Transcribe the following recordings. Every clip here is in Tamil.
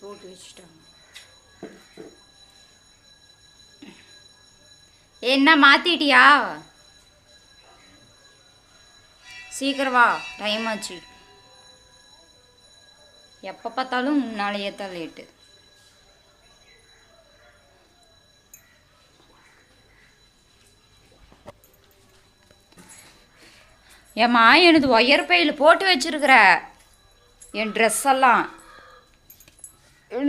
போட்டு வச்சுட்டாங்க. என்ன மாத்திட்டியா? சீக்கிரம் வா டைம் ஆச்சு. எப்போ பார்த்தாலும் முன்னாலேயே தான் லேட்டு ஏம்மா எனது ஒயர் பையில் போட்டு வச்சிருக்கிற. என் ட்ரெஸ் எல்லாம்.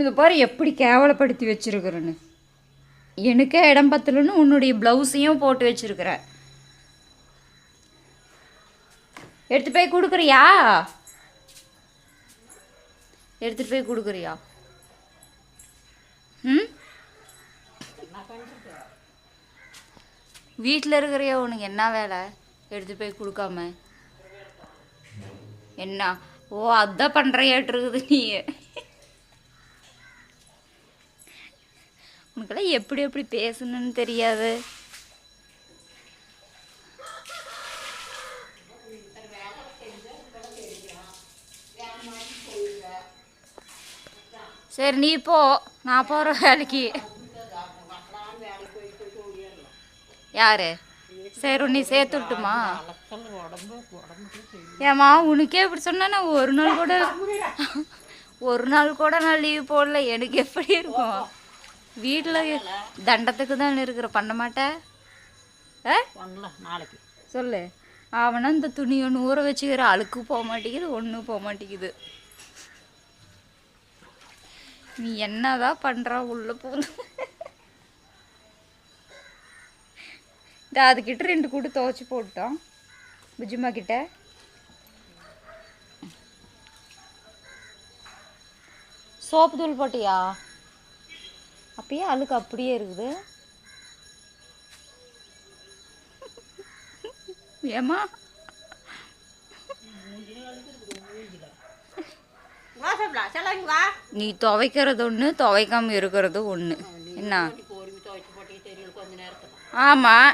இது பாரு எப்படி கேவலப்படுத்தி வச்சிருக்கிறேன்னு. எனக்கே இடம் பத்தலன்னு உன்னுடைய ப்ளவுஸையும் போட்டு வச்சிருக்கிற எடுத்து போய் கொடுக்குறியா? எடுத்துகிட்டு போய் கொடுக்குறியா? ம்? வீட்டில் இருக்கிறியா உனக்கு? என்ன வேலை? எடுத்து போய் கொடுக்காம. என்ன? ஓ அதான் பண்ணுறியாட்டு இருக்குது நீ அவங்களுக்கெல்லாம் எப்படி எப்படி பேசணும்னு தெரியாது. சரி நீ போ. நான் போகிற வேலைக்கு. யாரு? சரி நீ சேர்த்து விட்டுமா? ஏம்மா உனக்கே இப்படி சொன்னா நான் ஒரு நாள் கூட ஒரு நாள் கூட நான் லீவ் போடல. எனக்கு எப்படி இருக்கும்? வீட்டில் தண்டத்துக்கு தான் இருக்கிற பண்ண மாட்டேன் நாளைக்கு. சொல்லு. அவனா இந்த துணி ஒன்று ஊற வச்சுக்கிற அழுக்கு போக மாட்டேங்குது ஒன்றும் போக மாட்டேங்குது. நீ என்னதான் பண்றா உள்ள போகுது இந்த அதுக்கிட்ட ரெண்டு கூட்டு துவைச்சி போட்டோம் புஜிமா கிட்ட. சோப்பு தூள் போட்டியா? அப்பயே அழுக்கு அப்படியே இருக்குது. ஏமா நீ துவைக்கிறது ஒன்று துவைக்காம இருக்கிறது ஒன்று என்ன? ஆமாம்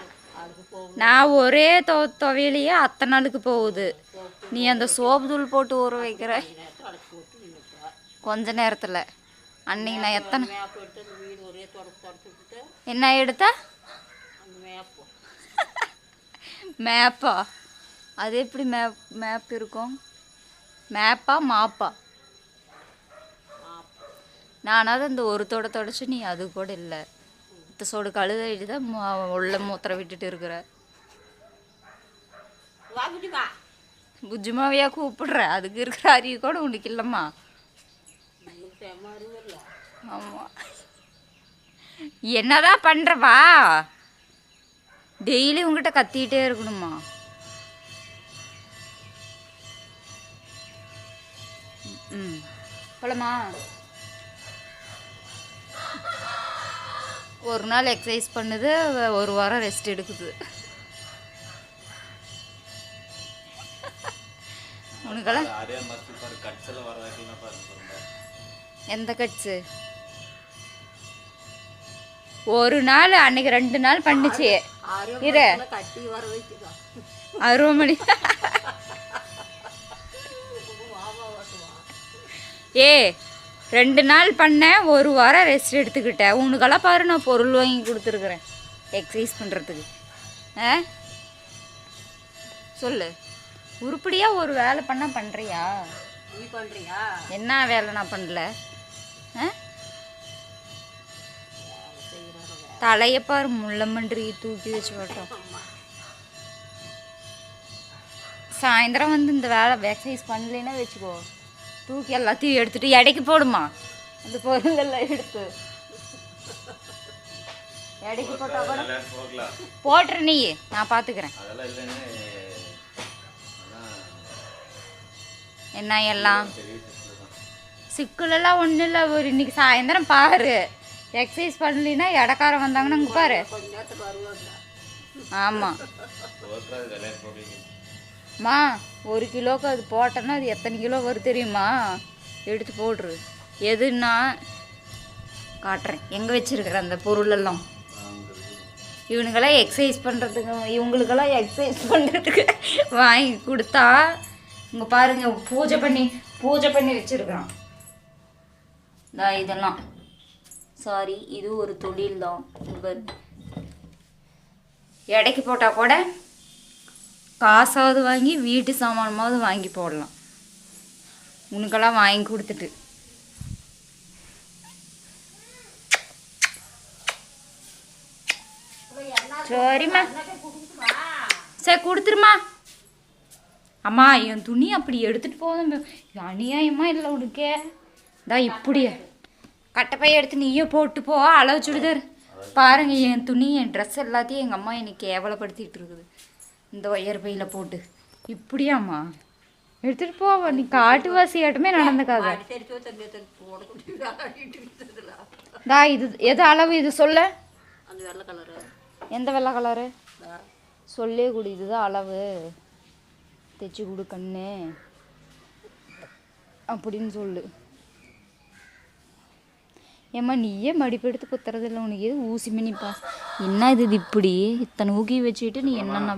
நான் ஒரே தொ துவையிலையே அத்தனை நாளுக்கு போகுது. நீ அந்த சோப்பு தூள் போட்டு ஊற வைக்கிற? கொஞ்ச நேரத்தில். அன்னைக்கு நான் எத்தனை என்ன எடுத்த? மேப்பு. அது எப்படி மேப் மேப் இருக்கும்? மேப்பா மாப்பா? நானாவது இந்த ஒரு தொட தொடச்சு நீ அது கூட இல்லை. இந்த சோடு கழுதைட்டு தான் உள்ள மூத்திரம் விட்டுட்டு இருக்கிற. புஜ்ஜுமாவையா கூப்பிடுற? அதுக்கு இருக்கிற அறிவு கூட உனக்கு இல்லைம்மா. ஆமாம் என்னதான் பண்ணுறவா டெய்லி உங்ககிட்ட கத்திக்கிட்டே இருக்கணுமா? ம் போலமா? ஒரு நாள் எக்ஸசைஸ் பண்ணுது ஒரு வாரம் ரெஸ்ட் எடுக்குது. உனக்கெல்லாம் எந்த கட்ஸு ஒரு நாள் அன்னைக்கு ரெண்டு நாள் பண்ணுச்சு. இரு. வைக்குதா அருவமணி ஏ ரெண்டு நாள் பண்ணேன் ஒரு வாரம் ரெஸ்ட் எடுத்துக்கிட்டேன் உனக்கெல்லாம் பாரு நான் பொருள் வாங்கி கொடுத்துருக்குறேன். எக்ஸசைஸ் பண்ணுறதுக்கு ஆ? சொல்லு. உருப்படியாக ஒரு வேலை பண்ணால் பண்ணுறியா நீ பண்ணுறியா என்ன வேலை நான் பண்ணல? ஆ? தலையை பாரு முள்ளமன்றி தூக்கி வச்சு போட்டோம். சாயந்தரம் வந்து இந்த வேலை எக்ஸசைஸ் பண்ணலைன்னா வச்சுக்கோ. தூக்கி எல்லாத்தையும் எடுத்துட்டு எடைக்கு போடுமா? அந்த பொருளெல்லாம் எடுத்து. எடைக்கு போட்டா கூட போட்டுற நீ நான் பார்த்துக்கிறேன் என்ன எல்லாம்? சிக்கலெல்லாம் ஒன்றும் இல்லை ஒரு இன்னைக்கு சாயந்தரம் பாரு. எக்ஸசைஸ் பண்ணலைன்னா இடக்காரன் வந்தாங்கன்னா அங்கே பாரு. ஆமாம்மா ஆமாம் மா ஒரு கிலோக்கு அது போட்டோன்னா அது எத்தனை கிலோ வரும் தெரியுமா? எடுத்து போடுறது எதுன்னா காட்டுறேன். எங்கே வச்சுருக்குற அந்த பொருளெல்லாம்? இவனுக்கெல்லாம் எக்ஸசைஸ் பண்ணுறதுக்கு இவங்களுக்கெல்லாம் எக்ஸசைஸ் பண்ணுறதுக்கு வாங்கி கொடுத்தா இங்கே பாருங்க பூஜை பண்ணி பூஜை பண்ணி வச்சிருக்கான் இதெல்லாம். சாரி இது ஒரு தொழில் தான் எடைக்கு போட்டால் கூட காசாவது வாங்கி வீட்டு சாமானமாவது வாங்கி போடலாம். உனக்கெல்லாம் வாங்கி கொடுத்துட்டு. சரிம்மா சரி கொடுத்துருமா. அம்மா என் துணி அப்படி எடுத்துகிட்டு போதும் அநியாயமா இல்லை உனக்கே? இதா இப்படியே. கட்டப்பைய எடுத்து நீயும் போட்டு போ அளவு சுடிதார். பாருங்க என் துணி என் ட்ரெஸ் எல்லாத்தையும் எங்கள் அம்மா என்னை கேவலப்படுத்திட்டு இருக்குது. இந்த ஒயர் பையில போட்டு. இப்படியாம்மா? எடுத்துட்டு போ நீ காட்டுவாசி ஆட்டமே நடந்துக்காத. தா இது எது அளவு இது சொல்ல. எந்த வெள்ளை கலரு சொல்லே கொடு இதுதான் அளவு. தைச்சி கொடு கண்ணு. அப்படின்னு சொல்லு. ஏம்மா நீயே மடிப்பு எடுத்து குத்துறதில்ல உனக்கு. எது ஊசி மினிப்பா என்ன இது இது இப்படி? இத்தனை ஊக்கி வச்சுக்கிட்டு நீ என்னென்ன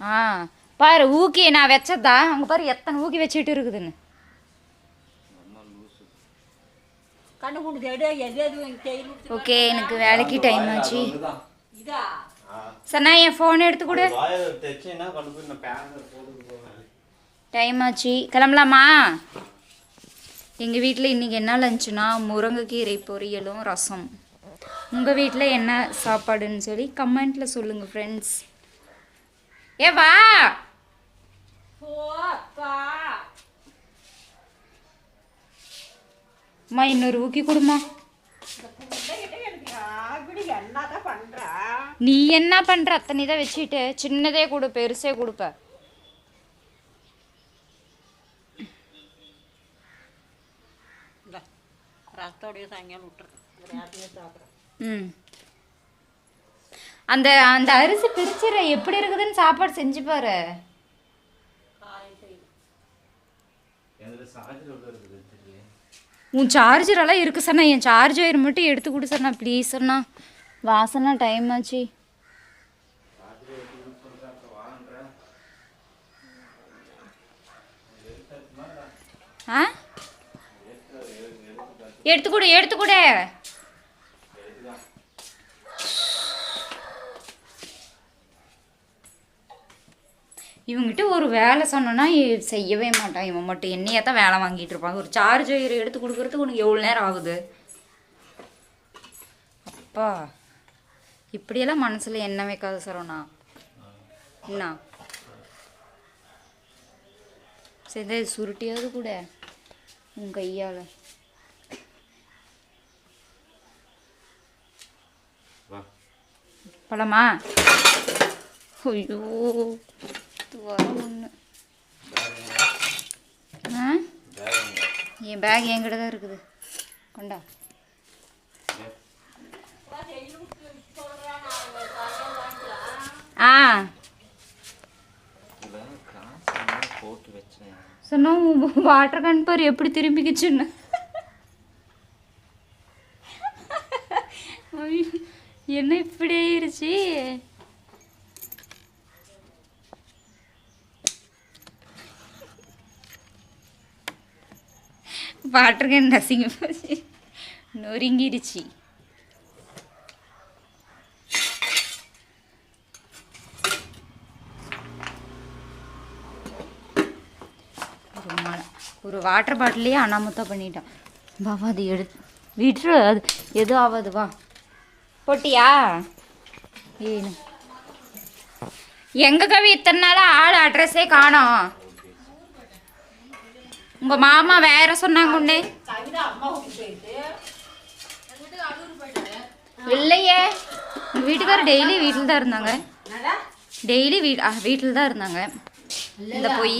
ஆ பாரு ஊக்கி நான் வச்சதா? அங்கே பாரு எத்தனை ஊக்கி வச்சுக்கிட்டு இருக்குதுன்னு. ஓகே எனக்கு வேலைக்கு டைம் ஆச்சு. சார் நான் என் ஃபோன் எடுத்து கொடு. டைம் ஆச்சு. கிளம்பலாமா? எங்கள் வீட்டில் இன்றைக்கி என்ன லஞ்சுனா முருங்கைக்கீரை பொரியலும் ரசம். உங்கள் வீட்டில் என்ன சாப்பாடுன்னு சொல்லி கமெண்ட்டில் சொல்லுங்கள் ஃப்ரெண்ட்ஸ் ஏ வா! அம்மா இன்னொரு ஊக்கி கொடுமா நீ என்ன பண்ணுற அத்தனை தான் வச்சுட்டு சின்னதே கொடு பெருசே கொடுப்ப. ரசத்தோடைய சாயங்காலம் விட்டுருக்கேன் யாருமே சாப்பிட்றேன் ம். அந்த அந்த அரிசி பிரிச்சிட எப்படி இருக்குதுன்னு சாப்பாடு செஞ்சு பாரு. உன் சார்ஜர் எல்லாம் இருக்கு சார் என் சார்ஜ் ஒயர் மட்டும் எடுத்து கொடு சார் நான் ப்ளீஸ் அண்ணா வாசனா டைம் ஆச்சு ஆ எடுத்து கொடு எடுத்து கொடு இவங்கிட்ட ஒரு வேலை சொன்னோன்னா செய்யவே மாட்டான் இவன் மட்டும் என்னையே தான் வேலை வாங்கிட்டு இருப்பாங்க ஒரு சார்ஜ் ஒயர் எடுத்து கொடுக்கறதுக்கு உனக்கு எவ்வளோ நேரம் ஆகுது? அப்பா இப்படியெல்லாம் மனசில் என்ன வைக்காத சரவணா என்ன? சரி சுருட்டியாவது கூட. உன் கையால் வா பழமா? ஐயோ இது வர ஒன்று ஆ? பேக் என் பேக் என்கிட்ட தான் இருக்குது. கொண்டா. ஆ. இதில் காசு என்ன போட்டு வச்சேன். சொன்னா வாட்டர் கேன் பாரு எப்படி திரும்பிக்கிச்சுன்னு ஐயோ, என்ன இப்படி ஆயிருச்சு? வாட்டர் கேன் நசிங்க போச்சு. நொறுங்கிடுச்சு. ஒரு ஒரு வாட்டர் பாட்டிலையே அனாமத்தம் பண்ணிட்டான். பாபா அது எடு விட்டுரு அது எதுவும் ஆகாது வா. போட்டியா? ஏனு எங்க கவி இத்தனை நாள் ஆள் அட்ரஸே காணோம்? உங்க மாமா வேற சொன்னாங்க உன்னே. இல்லையே. உங்க வீட்டுக்காரர் டெய்லி வீட்டில் தான் இருந்தாங்க. டெய்லி வீ வீட்டில் தான் இருந்தாங்க. இந்த போய்.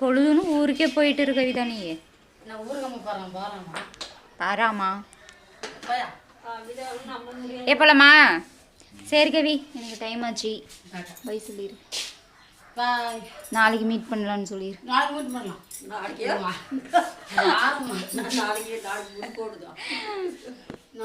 பொழுதுன்னு ஊருக்கே போயிட்டு இருக்க கவிதா நீ நான் பாருங்கம்மா பாராமா. போலாமா? சரி கவி. எனக்கு டைம் ஆச்சு. பை சொல்லிடு நாளைக்கு மீட் பண்ணலான்னு சொல்லிடு நாளைக்கு மட்டும் பண்ணலாம். நாளைக்கு நாளைக்கு? நாளைக்கு முடி போடுதான்